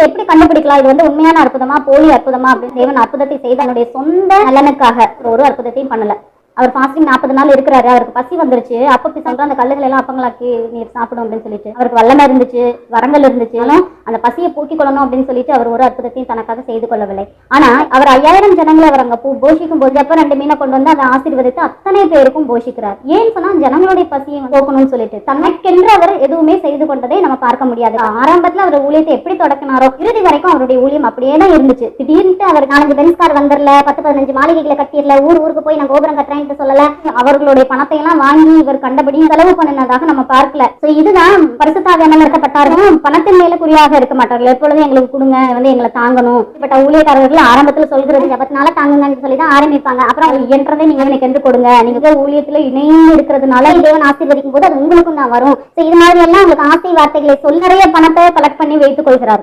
இதை எப்படி கண்டுபிடிக்கலாம்? இது வந்து உண்மையான அற்புதமா போலி அற்புதமா அப்படின்னு தேவன் அற்புதத்தை செய்து அவனுடைய சொந்த நலனுக்காக ஒரு அற்புதத்தையும் பண்ணல. அவர் ஃபாஸ்டிங் நாற்பது நாள் இருக்கிறாரு. அவருக்கு பசி வந்துருச்சு. அப்ப போய் சொல்ற அந்த கல்லுகள் எல்லாம் அப்பங்களாக்கி நீர் சாப்பிடும் அப்படின்னு சொல்லிட்டு. அவருக்கு வல்லமை இருந்துச்சு வரங்கள் இருந்துச்சு. ஆனால் அந்த பசியை போக்கிக் கொள்ளணும் அப்படின்னு சொல்லிட்டு அவர் ஒரு அற்புதத்தையும் தனக்காக செய்து கொள்ளவில்லை. ஆனா அவர் ஐயாயிரம் ஜனங்களை அவர் அங்க போஷிக்கும் போது அப்ப ரெண்டு மீனை கொண்டு வந்து அதை ஆசீர்வதித்து அத்தனை பேருக்கும் போஷிக்கிறார். ஏன் சொன்னா ஜனங்களுடைய பசியை போக்கணும்னு சொல்லிட்டு. தனக்கென்று அவர் எதுவுமே செய்து கொண்டதை நம்ம பார்க்க முடியாது. ஆரம்பத்துல அவர் ஊழியத்தை எப்படி தொடக்கினாரோ இறுதி வரைக்கும் அவருடைய ஊழியம் அப்படியே தான் இருந்துச்சு. திடீர்னு அவர் நாலஞ்சு பென்ஸ்கார் வந்துடல பத்து பதினஞ்சு மாளிகைகளை கட்டிடல ஊர் ஊருக்கு போய் நான் கோபுரம் கட்டுறேன் கட்டுறேன்ட்டு சொல்லல. அவர்களுடைய பணத்தை எல்லாம் வாங்கி இவர் கண்டபடி செலவு பண்ணினதாக நம்ம பார்க்கல. சோ இதுதான் பரிசுத்தாக நடத்தப்பட்டார்கள். பணத்தின் மேல குறியாக இருக்க மாட்டார்கள். எப்பொழுதும் எங்களுக்கு கொடுங்க வந்து எங்களை தாங்கணும். இப்பட்ட ஊழியக்காரர்கள் ஆரம்பத்துல சொல்கிறது ஜபத்தினால தாங்குங்கன்னு சொல்லி தான் ஆரம்பிப்பாங்க. அப்புறம் அவங்க இயன்றதை நீங்க எனக்கு என்று கொடுங்க. நீங்க ஊழியத்துல இணைந்து இருக்கிறதுனால தேவன் ஆசீர்வதிக்கும் போது அது உங்களுக்கும் தான் வரும். சோ இது மாதிரி எல்லாம் உங்களுக்கு ஆசை வார்த்தைகளை சொல் நிறைய பணத்தை கலெக்ட் பண்ணி வைத்துக் கொள்கிறார்.